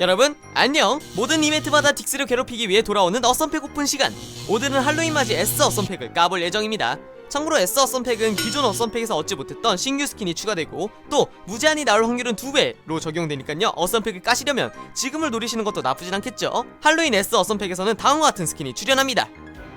여러분 안녕. 모든 이벤트마다 딕스를 괴롭히기 위해 돌아오는 어썸팩 오픈 시간. 오늘은 할로윈 맞이 S 어썸팩을 까볼 예정입니다. 참고로 S 어썸팩은 기존 어썸팩에서 얻지 못했던 신규 스킨이 추가되고 또 무제한이 나올 확률은 2배로 적용되니깐요. 어썸팩을 까시려면 지금을 노리시는 것도 나쁘진 않겠죠? 할로윈 S 어썸팩에서는 다음과 같은 스킨이 출연합니다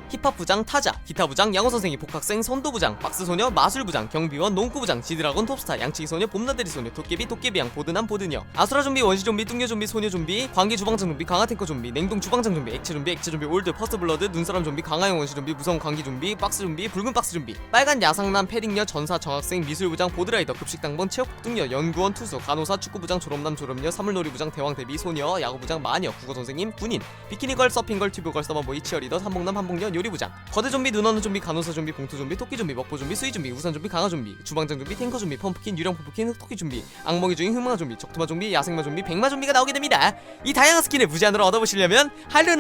힙합 부장 타자, 기타 부장 양호 선생이 복학생 선도 부장, 박스 소녀 마술 부장, 경비원 농구 부장, 지드라곤 톱스타, 양치기 소녀 봄나들이 소녀, 도깨비 도깨비양 보드남 보드녀, 아수라 좀비 원시 좀비 뚱녀 좀비 소녀 좀비, 광기 주방장 좀비 강화 탱커 좀비, 냉동 주방장 좀비, 액체 좀비 액체 좀비 올드 퍼스트 블러드 눈사람 좀비 강화용 원시 좀비 무서운 광기 좀비 박스 좀비 붉은 박스 좀비, 빨간 야상남 패딩녀 전사 정학생 미술 부장 보드라이더 급식 당번 체육 등녀 연구원 투수 간호사 축구 부장 졸업남 졸업녀 사물놀이 부장 대왕 대비 소녀 야구 부장 마녀 국어 선생님 군인. 비키니걸 서핑걸 튜브걸 서머보이 치어리더 삼봉남 한봉녀 요리부장. 거대 좀비 눈 오는 좀비 간호사 좀비 봉투 좀비 토끼 좀비 먹보 좀비 수위 좀비 우산 좀비 강화 좀비 주방장 좀비 탱커 좀비 펌프킨 유령 펌프킨 흑토끼 좀비 악몽이 중인 흑마 좀비 적토마 좀비 야생마 좀비 백마 좀비가 나오게 됩니다. 이 다양한 스킨을 무제한으로 얻어보시려면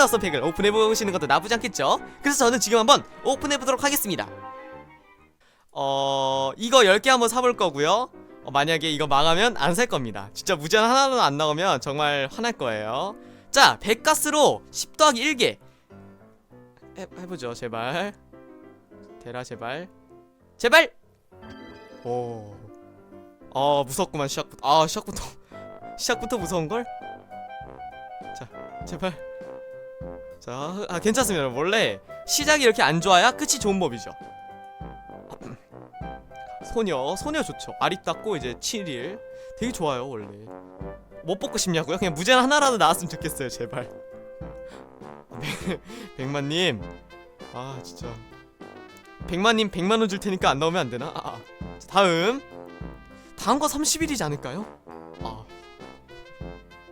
어서 팩을 오픈해보시는 것도 나쁘지 않겠죠? 그래서 저는 지금 한번 오픈해보도록 하겠습니다. 어... 이거 10개 한번 사볼 거고요. 어, 만약에 이거 망하면 안 살 겁니다. 진짜 무제한 하나도 안 나오면 정말 화날 거예요. 자 백가스로 10 더하기 1개 해, 해보죠 제발. 대라 제발. 제발! 오. 어 무섭구만 시작부터. 아 시작부터. 시작부터 무서운걸? 자 제발. 자아 괜찮습니다. 원래 시작이 이렇게 안 좋아야 끝이 좋은 법이죠. 소녀 소녀 좋죠. 아리따고 이제 7일. 되게 좋아요 원래. 못 뽑고 싶냐고요? 그냥 무제한 하나라도 나왔으면 좋겠어요 제발 백만님. 아 진짜. 백만님 백만원 줄 테니까 안 나오면 안 되나? 아, 아. 자, 다음. 다음 거 30일이지 않을까요? 아.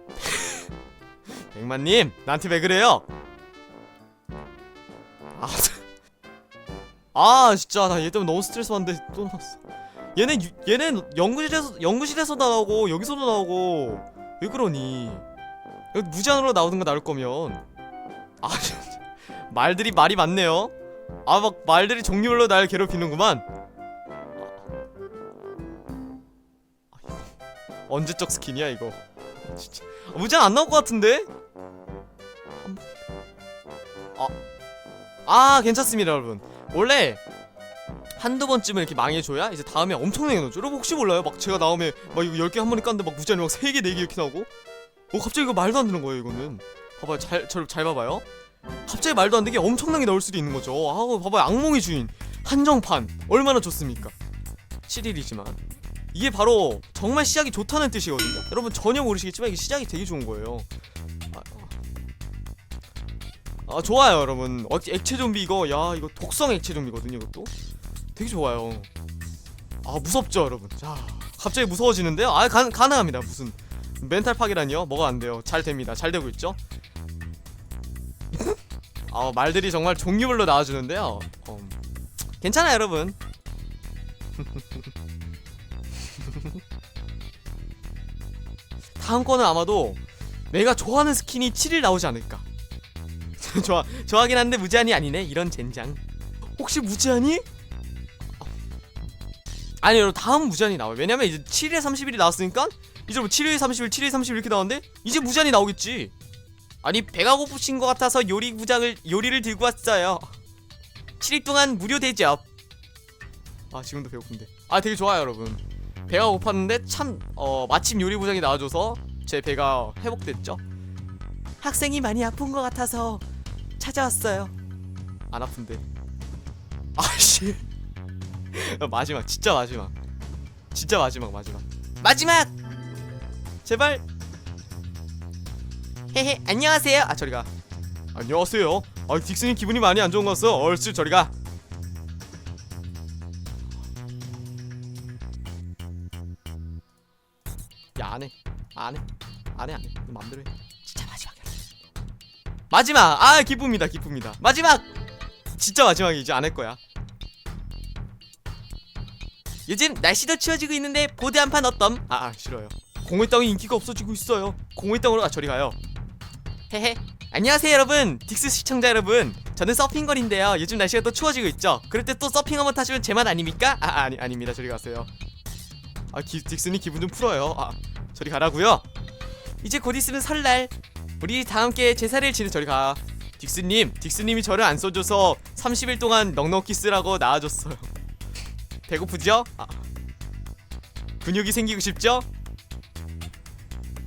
백만님 나한테 왜 그래요? 아, 아 진짜. 나 얘 때문에 너무 스트레스 받는데 또 나왔어. 얘는 유- 얘는 연구실에서 연구실에서 나오고 여기서도 나오고. 왜 그러니? 무제한으로 나오는 거 나올 거면 아 말들이 말이 많네요. 아 막 말들이 종류별로 날 괴롭히는구만. 아, 언제적 스킨이야 이거? 진짜 아, 무제한 안 나올 것 같은데? 아, 아 괜찮습니다 여러분. 원래 한두 번쯤은 이렇게 망해줘야 이제 다음에 엄청나게 나오죠. 여러분 혹시 몰라요? 막 제가 나오면 막 이거 10개 한 번에 깠는데 막 무제한이 막 3개, 4개 이렇게 나오고 어 갑자기 이거 말도 안 되는 거예요 이거는 봐봐요. 잘, 저, 잘 봐봐요. 갑자기 말도 안 되게 엄청나게 나올 수도 있는 거죠. 아우 봐봐요. 악몽의 주인. 한정판. 얼마나 좋습니까? 7일이지만. 이게 바로 정말 시작이 좋다는 뜻이거든요. 여러분 전혀 모르시겠지만 이게 시작이 되게 좋은 거예요. 아, 아. 좋아요 여러분. 어, 액체 좀비 이거. 야 이거 독성 액체 좀비거든요 이것도. 되게 좋아요. 아 무섭죠 여러분. 자 갑자기 무서워지는데요? 아 가, 가능합니다 무슨 멘탈 파괴라니요? 뭐가 안 돼요. 잘 됩니다. 잘 되고 있죠? 아 말들이 정말 종류별로 나와주는데요. 어, 괜찮아요, 여러분. 다음 거는 아마도 내가 좋아하는 스킨이 7일 나오지 않을까. 좋아, 좋아하긴 한데 무제한이 아니네. 이런 젠장. 혹시 무제한이? 아니 여러분 다음 무제한이 나와요. 왜냐면 이제 7일 30일이 나왔으니까 이제 뭐 7일 30일 7일 30일 이렇게 나오는데 이제 무제한이 나오겠지. 아니 배가 고프신 것 같아서 요리 부장을 요리를 들고 왔어요. 7일 동안 무료 대접. 아 지금도 배고픈데. 아 되게 좋아요 여러분. 배가 고팠는데 참 어 마침 요리 부장이 나와줘서 제 배가 회복됐죠? 학생이 많이 아픈 것 같아서 찾아왔어요. 안 아픈데. 아씨. 마지막 진짜 마지막. 진짜 마지막 마지막. 마지막 제발. 헤헤 안녕하세요. 아 저리가. 안녕하세요. 아 딕슨이 기분이 많이 안 좋은 것 같어 얼쑤 저리가. 야 안해. 안해. 안해 안해. 너 맘대로 해. 진짜 마지막이야. 마지막. 아 기쁩니다 기쁩니다. 마지막! 진짜 마지막이지 안할 거야. 요즘 날씨도 추워지고 있는데 보드 한 판 어떤? 아, 아 싫어요. 공회 땅이 인기가 없어지고 있어요. 공회 땅으로 아 저리 가요. 헤헤. 안녕하세요 여러분. 딕스 시청자 여러분. 저는 서핑걸인데요. 요즘 날씨가 또 추워지고 있죠. 그럴 때 또 서핑 한번 타시면 제맛 아닙니까? 아 아니 아닙니다. 저리 가세요. 아 기, 딕슨이 기분 좀 풀어요. 아 저리 가라고요. 이제 곧 있으면 설날 우리 다 함께 제사를 지내 저리 가 딕스님 딕스님이 저를 안 써줘서 30일 동안 넉넉히 쓰라고 낳아줬어요 배고프죠? 아. 근육이 생기고 싶죠?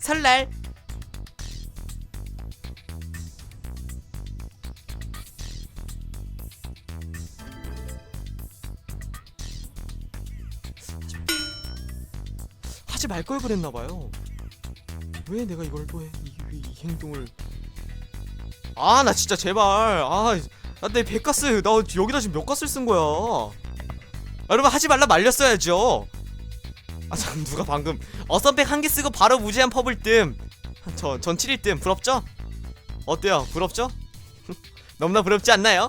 설날 하지 말 걸 그랬나봐요. 왜 내가 이걸 또 해? 이, 이, 이 행동을. 아, 나 진짜 제발. 아, 나내 백가스 나 여기다 지금 몇 가스를 쓴 거야. 아, 여러분 하지 말라 말렸어야죠. 아, 참 누가 방금 어썸백 한 개 쓰고 바로 무제한 퍼블 뜸. 저전 7일 뜸 부럽죠? 어때요? 부럽죠? 너무나 부럽지 않나요?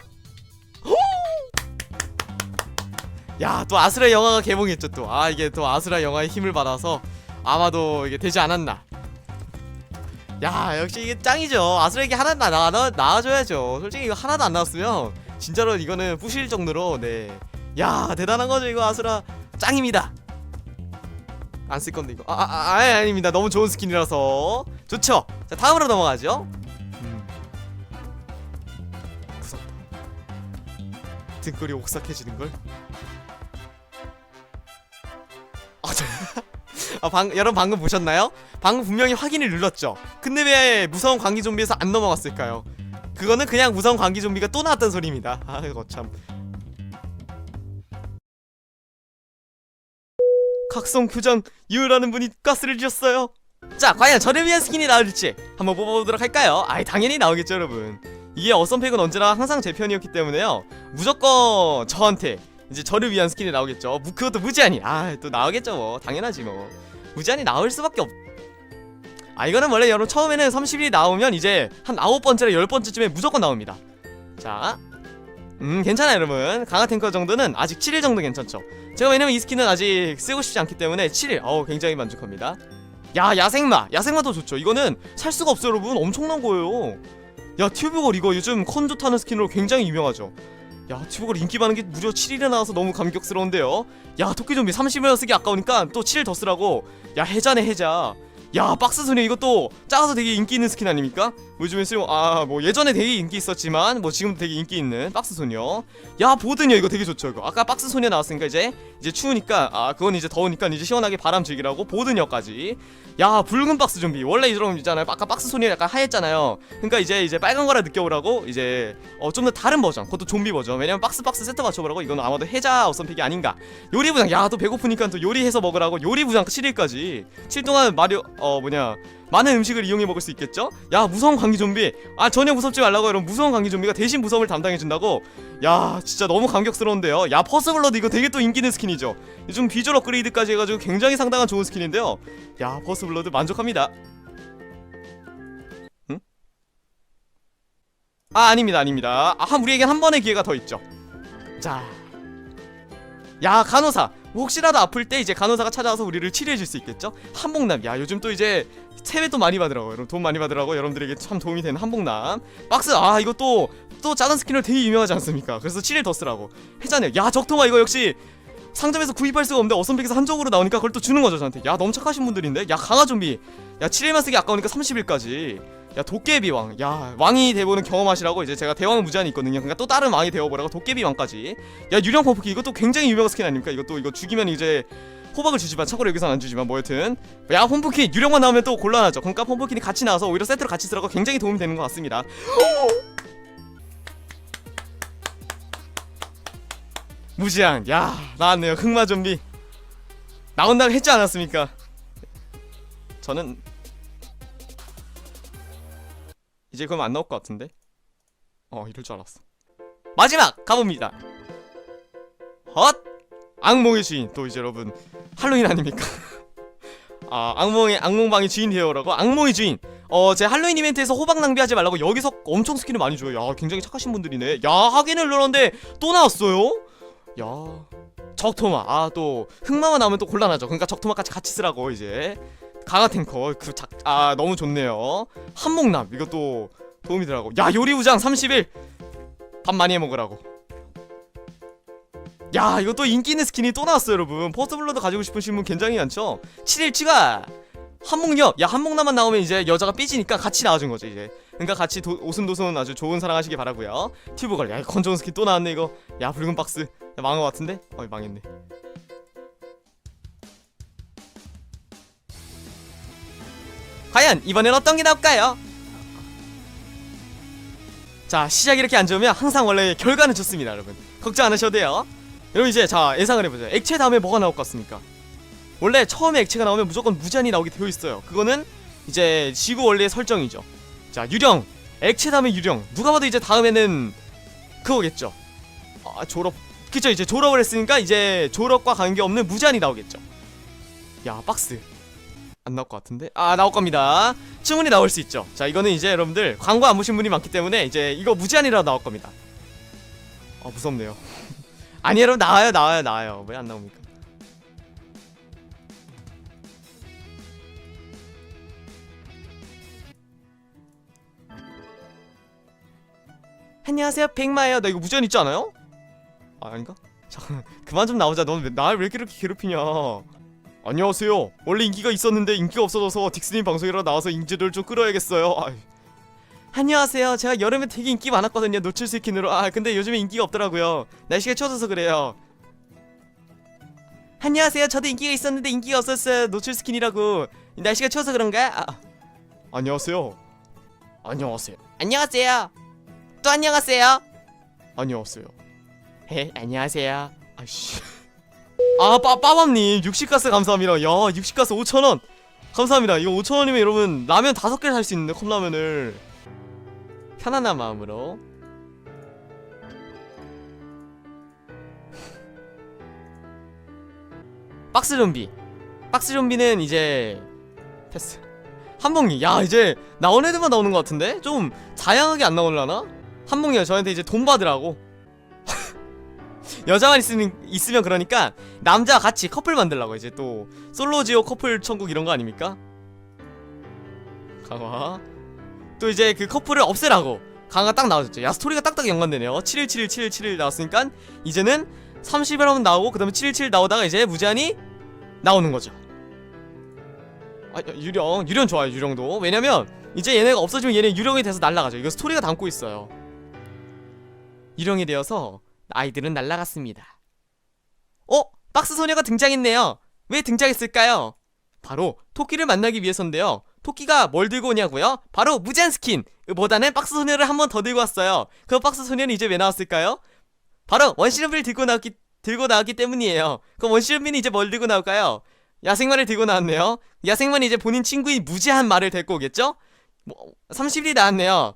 야, 또 아수라 영화가 개봉했죠 또. 아, 이게 또 아수라 영화의 힘을 받아서 아마도 이게 되지 않았나. 야, 역시 이게 짱이죠. 아수라에게 하나 나, 나, 나 나와줘야죠. 솔직히 이거 하나도 안 나왔으면 진짜로 이거는 부실 정도로 네. 야, 대단한 거죠 이거 아수라 짱입니다. 안 쓸 건데 이거. 아, 아, 아 아니, 아닙니다. 너무 좋은 스킨이라서 좋죠. 자, 다음으로 넘어가죠. 음. 무섭다. 등골이 옥삭해지는 걸. 아, 저... 아, 방, 여러분 방금 보셨나요? 방금 분명히 확인을 눌렀죠. 근데 왜 무서운 광기 좀비에서 안 넘어갔을까요? 그거는 그냥 무서운 광기 좀비가 또 나왔던 소리입니다. 아, 이거 참. 각성 교장 유라는 분이 가스를 주셨어요. 자, 과연 저를 위한 스킨이 나올지 한번 뽑아보도록 할까요? 아이, 당연히 나오겠죠, 여러분. 이게 어썸팩은 언제나 항상 제 편이었기 때문에요. 무조건 저한테 이제 저를 위한 스킨이 나오겠죠. 무- 그것도 무제한이. 아, 또 나오겠죠, 뭐. 당연하지, 뭐. 무제한이 나올 수밖에 없. 아, 이거는 원래 여러분 처음에는 30일이 나오면 이제 한 9번째나 10번째쯤에 무조건 나옵니다. 자. 음, 괜찮아요, 여러분. 강화 탱커 정도는 아직 7일 정도 괜찮죠. 제가 왜냐면 이 스킨은 아직 쓰고 싶지 않기 때문에 7일. 어우, 굉장히 만족합니다. 야, 야생마. 야생마도 좋죠. 이거는 살 수가 없어요, 여러분. 엄청난 거예요. 야, 튜브걸 이거 요즘 컨조 타는 스킨으로 굉장히 유명하죠. 야 튜브걸 인기 많은 게 무려 7일에 나와서 너무 감격스러운데요 야 토끼 좀비 30일 쓰기 아까우니까 또 7일 더 쓰라고 야 해자네 해자 야 박스 소녀 이것도 작아서 되게 인기 있는 스킨 아닙니까? 요즘에 쓰용 아뭐 예전에 되게 인기 있었지만 뭐 지금도 되게 인기 있는 박스 소녀 야 보드녀 이거 되게 좋죠 이거. 아까 박스 소녀 나왔으니까 이제 이제 추우니까 아 그건 이제 더우니까 이제 시원하게 바람 즐기라고 보드녀까지. 야 붉은 박스 좀비. 원래 이런 있잖아요. 아까 박스 소녀 약간 하였잖아요. 그러니까 이제 이제 빨간 거라 느껴보라고 이제 어 좀 더 다른 버전. 그것도 좀비 버전. 왜냐면 박스 박스 세트 맞춰보라고? 이건 아마도 해자 어썸픽이 아닌가. 요리 부장. 야 또 배고프니까 또 요리해서 먹으라고. 요리 부장 7일까지. 7 동안 마rio 어 뭐냐. 많은 음식을 이용해 먹을 수 있겠죠? 야 무서운 광기 좀비. 아 전혀 무섭지 말라고 여러분 무서운 광기 좀비가 대신 무서움을 담당해 준다고? 야 진짜 너무 감격스러운데요? 야 퍼스블러드 이거 되게 또 인기 있는 스킨이죠? 요즘 비주얼 업그레이드까지 해가지고 굉장히 상당한 좋은 스킨인데요? 야 퍼스블러드 만족합니다. 응? 아 아닙니다 아닙니다. 아 우리에겐 한 번의 기회가 더 있죠. 자. 야 간호사 혹시라도 아플 때 이제 간호사가 찾아와서 우리를 치료해줄 수 있겠죠? 한복남. 야 요즘 또 이제 세배도 많이 받으라고. 여러분 돈 많이 받으라고. 여러분들에게 참 도움이 되는 한복남. 박스 아 이거 또또 작은 스킨으로 되게 유명하지 않습니까? 그래서 7일 더 쓰라고. 해자네 야 적토마 이거 역시 상점에서 구입할 수가 없는데 어썸팩에서 한정으로 나오니까 그걸 또 주는 거죠 저한테. 야 너무 착하신 분들인데? 야 강화 좀비. 야 7일만 쓰기 아까우니까 30일까지 야 도깨비 왕, 야 왕이 돼보는 경험하시라고 이제 제가 대왕 무제한이 있거든요. 그러니까 또 다른 왕이 되어보라고 도깨비 왕까지. 야 유령 펌프키 이것도 굉장히 유명한 스킨 아닙니까? 이것도 이거 죽이면 이제 호박을 주지만 참고로 여기선 안 주지만 뭐 여튼 야 펌프킨 유령만 나오면 또 곤란하죠. 그러니까 펌프킨이 같이 나와서 오히려 세트로 같이 쓰라고 굉장히 도움이 되는 것 같습니다. 무지한 야 나왔네요 흑마 좀비 나온다고 했지 않았습니까? 저는 이제 그럼 안 나올 것 같은데? 어 이럴 줄 알았어. 마지막 가봅니다. 헛! 악몽의 주인. 또 이제 여러분 할로윈 아닙니까? 아 악몽의 악몽방의 주인 되어라고? 악몽의 주인! 어 제 할로윈 이벤트에서 호박 낭비하지 말라고 여기서 엄청 스킨을 많이 줘요. 야 굉장히 착하신 분들이네. 야 하긴을 눌렀는데 또 나왔어요? 야 적토마. 아 또 흑마만 나오면 또 곤란하죠. 그러니까 적토마까지 같이 쓰라고 이제 강화 탱커 그 작 아 너무 좋네요. 한목남 이것도 도움이 되라고. 야 요리 우장 30일! 밥 많이 해 먹으라고. 야 이것도 인기 있는 스킨이 또 나왔어요 여러분. 퍼스블러드 가지고 싶으신 분 굉장히 많죠? 7일 추가! 한목녀 야 한목남만 나오면 이제 여자가 삐지니까 같이 나와준 거죠 이제. 그러니까 같이 도, 오순도순 아주 좋은 사랑 하시기 바라고요. 튜브걸 야 건조한 스킨 또 나왔네 이거. 야 붉은 박스. 야, 망한 거 같은데? 어이 망했네 과연 이번엔 어떤 게 나올까요? 자 시작이 이렇게 안 좋으면 항상 원래 결과는 좋습니다 여러분. 걱정 안 하셔도 돼요. 여러분 이제 자 예상을 해보죠 액체 다음에 뭐가 나올 것 같습니까? 원래 처음에 액체가 나오면 무조건 무제한이 나오게 되어 있어요. 그거는 이제 지구 원리의 설정이죠. 자 유령. 액체 다음에 유령. 누가 봐도 이제 다음에는 그거겠죠. 아 졸업. 그쵸 이제 졸업을 했으니까 이제 졸업과 관계없는 무제한이 나오겠죠. 야 박스 안 나올 것 같은데? 아 나올 겁니다. 충분히 나올 수 있죠. 자 이거는 이제 여러분들 광고 안 보신 분이 많기 때문에 이제 이거 무제한이라도 나올 겁니다. 아 무섭네요. 아니 여러분 나와요 나와요 나와요. 왜 안 나옵니까? 안녕하세요 백마예요 나 이거 무제한 있지 않아요? 아 아닌가? 잠깐 그만 좀 나오자. 넌날왜 이렇게 괴롭히냐 안녕하세요. 원래 인기가 있었는데 인기가 없어져서 딕스님 방송이라 나와서 인지도를 좀 끌어야겠어요. 아이. 안녕하세요. 제가 여름에 되게 인기 많았거든요. 노출 스킨으로. 아 근데 요즘에 인기가 없더라고요. 날씨가 추워져서 그래요. 안녕하세요. 저도 인기가 있었는데 인기가 없었어요. 노출 스킨이라고. 날씨가 추워서 그런가? 아. 안녕하세요. 안녕하세요. 안녕하세요. 또 안녕하세요. 안녕하세요. 해 안녕하세요. 아씨 아 빠, 빠밤님 60가스 감사합니다. 야 60가스 5천원. 감사합니다. 이거 5천원이면 여러분 라면 다섯 개를 살수 있는데 컵라면을. 편안한 마음으로. 박스 좀비. 박스 좀비는 이제 패스. 한봉이. 야 이제 나온 애들만 나오는 것 같은데? 좀 다양하게 안 나오려나? 한봉이가 저한테 이제 돈 받으라고 여자만 있으면 있으면 그러니까 남자 같이 커플 만들라고 이제 또. 솔로지오 커플 천국 이런 거 아닙니까? 강화. 또 이제 그 커플을 없애라고. 강화가 딱 나와줬죠. 야 스토리가 딱딱 연관되네요. 717 717 나왔으니까 이제는 30일 하면 나오고 그 다음에 717 나오다가 이제 무제한이 나오는 거죠. 아 야, 유령. 유령 좋아요 유령도. 왜냐면 이제 얘네가 없어지면 얘네 유령이 돼서 날아가죠. 이거 스토리가 담고 있어요. 유령이 되어서 아이들은 날아갔습니다 어? 박스 소녀가 등장했네요 왜 등장했을까요? 바로 토끼를 만나기 위해서인데요 토끼가 뭘 들고 오냐고요? 바로 무제한 스킨 보다는 박스 소녀를 한 번 더 들고 왔어요 그 박스 소녀는 이제 왜 나왔을까요? 바로 원시름비를 들고 나왔기 들고 나왔기 때문이에요 그럼 원시름비는 이제 뭘 들고 나올까요? 야생마를 들고 나왔네요 야생마는 이제 본인 친구인 무제한 말을 데리고 오겠죠? 뭐 30일이 나왔네요